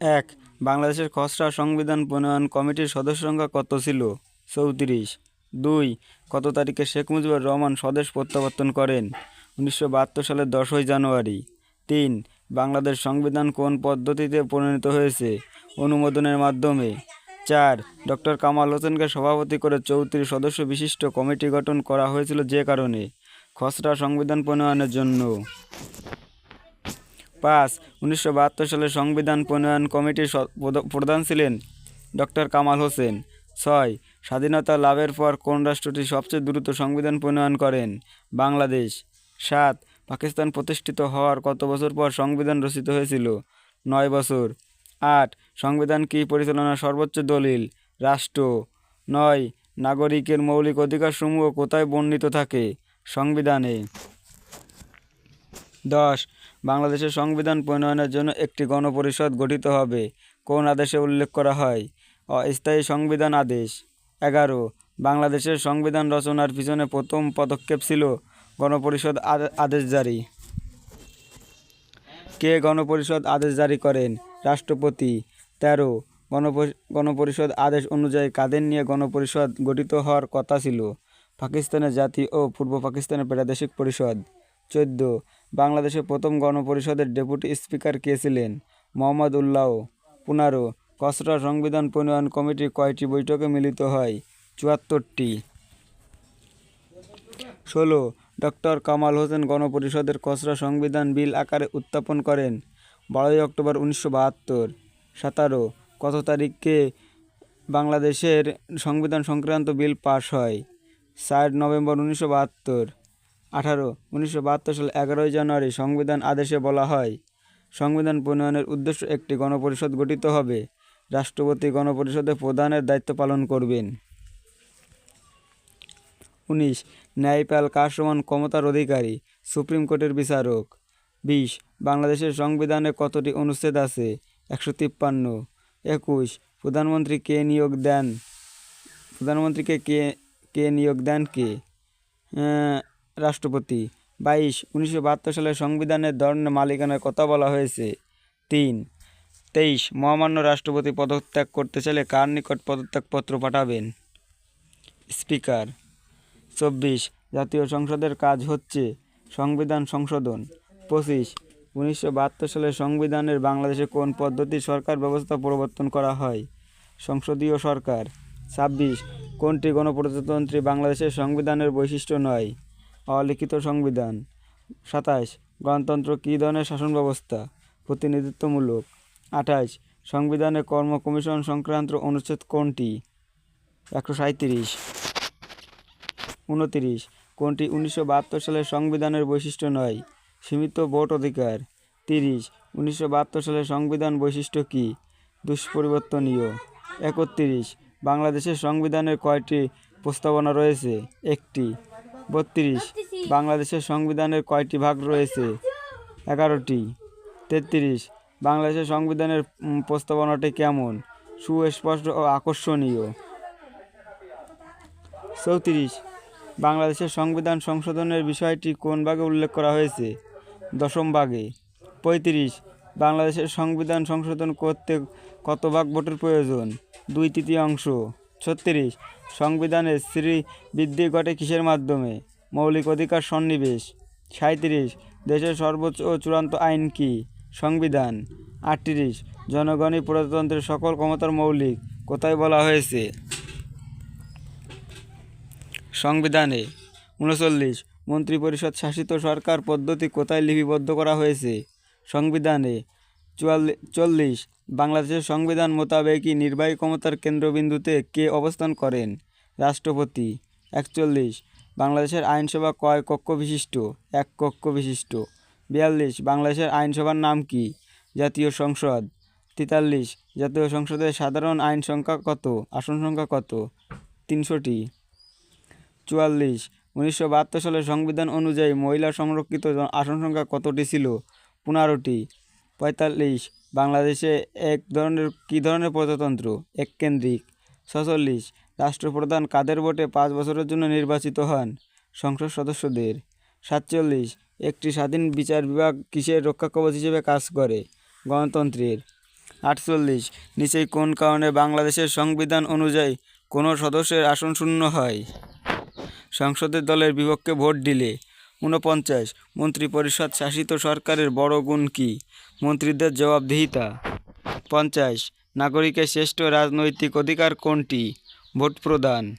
এক, বাংলাদেশের খসড়া সংবিধান প্রণয়ন কমিটির সদস্য সংখ্যা কত ছিল? চৌত্রিশ। দুই, কত তারিখে শেখ মুজিবুর রহমান স্বদেশ প্রত্যাবর্তন করেন? উনিশশো বাহাত্তর সালের দশই জানুয়ারি। তিন, বাংলাদেশ সংবিধান কোন পদ্ধতিতে প্রণীত হয়েছে? অনুমোদনের মাধ্যমে। চার ডক্টর কামাল হোসেনকে সভাপতি করে চৌত্রিশ সদস্য বিশিষ্ট কমিটি গঠন করা হয়েছিল যে কারণে খসড়া সংবিধান প্রণয়নের জন্য। পাঁচ, উনিশশো সালে সংবিধান প্রণয়ন কমিটির প্রধান ছিলেন ডক্টর কামাল হোসেন। ছয়, স্বাধীনতা লাভের পর কোন রাষ্ট্রটি সবচেয়ে দ্রুত সংবিধান প্রণয়ন করেন? বাংলাদেশ। সাত, পাকিস্তান প্রতিষ্ঠিত হওয়ার কত বছর পর সংবিধান রচিত হয়েছিল? নয় বছর। আট, সংবিধান কি পরিচালনার সর্বোচ্চ দলিল? রাষ্ট্র। নয়, নাগরিকের মৌলিক অধিকারসমূহ কোথায় বর্ণিত থাকে? সংবিধানে। দশ বাংলাদেশের সংবিধান প্রণয়নের জন্য একটি গণপরিষদ গঠিত হবে। কোন আদেশে উল্লেখ করা হয়? অস্থায়ী সংবিধান আদেশ। এগারো, বাংলাদেশের সংবিধান রচনার পিছনে প্রথম পদক্ষেপ ছিল গণপরিষদ আদে- আদেশ জারি। কে গণপরিষদ আদেশ জারি করেন? রাষ্ট্রপতি। তেরো, গণপরি- গণপরিষদ আদেশ অনুযায়ী কাদের নিয়ে গণপরিষদ গঠিত হওয়ার কথা ছিল? পাকিস্তানের জাতি ও পূর্ব পাকিস্তানের প্রাদেশিক পরিষদ। চোদ্দ বাংলাদেশের প্রথম গণপরিষদের ডেপুটি স্পিকার কে ছিলেন? মোহাম্মদ উল্লাহ পনেরো। খসড়া সংবিধান প্রণয়ন কমিটি কয়টি বৈঠকে মিলিত হয়? চুয়াত্তরটি। ষোলো। ডক্টর কামাল হোসেন গণপরিষদের খসড়া সংবিধান বিল আকারে উত্থাপন করেন। বারোই অক্টোবর উনিশশো বাহাত্তর। সতেরো। কত তারিখে বাংলাদেশের সংবিধান সংক্রান্ত বিল পাশ হয়? চার নভেম্বর উনিশশো বাহাত্তর। আঠারো, উনিশশো সাল এগারোই জানুয়ারি সংবিধান আদেশে বলা হয়, সংবিধান প্রণয়নের উদ্দেশ্য একটি গণপরিষদ গঠিত হবে। রাষ্ট্রপতি গণপরিষদের প্রধানের দায়িত্ব পালন করবেন। উনিশ, ন্যায়পাল কার সমান ক্ষমতার অধিকারী, সুপ্রিম কোর্টের বিচারক। বিশ, বাংলাদেশের সংবিধানে কতটি অনুচ্ছেদ আছে? একশো তিপ্পান্ন। একুশ, প্রধানমন্ত্রী কে নিয়োগ দেন? প্রধানমন্ত্রীকে কে কে নিয়োগ দেন কে? রাষ্ট্রপতি। বাইশ, উনিশশো বাহাত্তর সালে সংবিধানের ধরনের মালিকানার কথা বলা হয়েছে। তিন, তেইশ, মহামান্য রাষ্ট্রপতি পদত্যাগ করতে চাইলে কার নিকট পদত্যাগপত্র পাঠাবেন? স্পিকার। চব্বিশ, জাতীয় সংসদের কাজ হচ্ছে সংবিধান সংশোধন। পঁচিশ, উনিশশো সালের সংবিধানের বাংলাদেশে কোন পদ্ধতির সরকার ব্যবস্থা প্রবর্তন করা হয়? সংসদীয় সরকার। ছাব্বিশ, কোনটি গণপ্রজাতন্ত্রী বাংলাদেশের সংবিধানের বৈশিষ্ট্য নয়? অলিখিত সংবিধান। সাতাশ গণতন্ত্র কী ধরনের শাসন ব্যবস্থা প্রতিনিধিত্বমূলক। আঠাশ সংবিধানে কর্ম কমিশন সংক্রান্ত অনুচ্ছেদ কোনটি? একশো সাঁত্রিশ উনতিরিশ, কোনটি উনিশশো বাহাত্তর সালের সংবিধানের বৈশিষ্ট্য নয়? সীমিত ভোট অধিকার। তিরিশ, উনিশশো বাহাত্তর সালের সংবিধান বৈশিষ্ট্য কী? দুষ্পরিবর্তনীয়। একত্রিশ, বাংলাদেশের সংবিধানের কয়টি প্রস্তাবনা রয়েছে? একটি। বত্রিশ। বাংলাদেশের সংবিধানের কয়টি ভাগ রয়েছে? এগারোটি। তেত্রিশ। বাংলাদেশের সংবিধানের প্রস্তাবনাটি কেমন? সুস্পষ্ট ও আকর্ষণীয়। চৌত্রিশ। বাংলাদেশের সংবিধান সংশোধনের বিষয়টি কোন ভাগে উল্লেখ করা হয়েছে? দশম ভাগে। পঁয়ত্রিশ। বাংলাদেশের সংবিধান সংশোধন করতে কত ভাগ ভোটের প্রয়োজন? দুই তৃতীয়াংশ। ছত্রিশ। সংবিধানের শ্রী বৃদ্ধি ঘটে কিসের মাধ্যমে? মৌলিক অধিকার সন্নিবেশ। সাঁত্রিশ দেশের সর্বোচ্চ ও চূড়ান্ত আইন কি? সংবিধান। আটত্রিশ, জনগণই প্রজাতন্ত্রের সকল ক্ষমতার মৌলিক, কোথায় বলা হয়েছে? সংবিধানে। উনচল্লিশ, মন্ত্রিপরিষদ শাসিত সরকার পদ্ধতি কোথায় লিপিবদ্ধ করা হয়েছে? সংবিধানে। চুয়াল্লিশ বাংলাদেশের সংবিধান মোতাবেকই নির্বাহী ক্ষমতার কেন্দ্রবিন্দুতে কে অবস্থান করেন? রাষ্ট্রপতি। একচল্লিশ। বাংলাদেশের আইনসভা কয় কক্ষ বিশিষ্ট? এক কক্ষ বিশিষ্ট। বিয়াল্লিশ। বাংলাদেশের আইনসভার নাম কি? জাতীয় সংসদ। তেতাল্লিশ। জাতীয় সংসদের সাধারণ আইন সংখ্যা কত? আসন সংখ্যা কত? তিনশোটি। চুয়াল্লিশ। উনিশশো বাহাত্তর সালের সংবিধান অনুযায়ী মহিলা সংরক্ষিত আসন সংখ্যা কতটি ছিল? পনেরোটি। পঁয়তাল্লিশ। বাংলাদেশে এক ধরনের, কী ধরনের প্রজাতন্ত্র? এককেন্দ্রিক। ছচল্লিশ। রাষ্ট্রপ্রধান কাদের ভোটে পাঁচ বছরের জন্য নির্বাচিত হন? সংসদ সদস্যদের। সাতচল্লিশ। একটি স্বাধীন বিচার বিভাগ কিসের রক্ষা কবচ হিসেবে কাজ করে? গণতন্ত্রের। আটচল্লিশ। নিচেই কোন কারণে বাংলাদেশের সংবিধান অনুযায়ী কোনো সদস্যের আসন শূন্য হয়? সংসদের দলের বিপক্ষে ভোট দিলে ঊনপঞ্চাশ। মন্ত্রিপরিষদ শাসিত সরকারের বড় গুণ কী? মন্ত্রীদের জবাবদিহিতা। পঞ্চাশ। নাগরিকের শ্রেষ্ঠ রাজনৈতিক অধিকার কোনটি? ভোট প্রদান।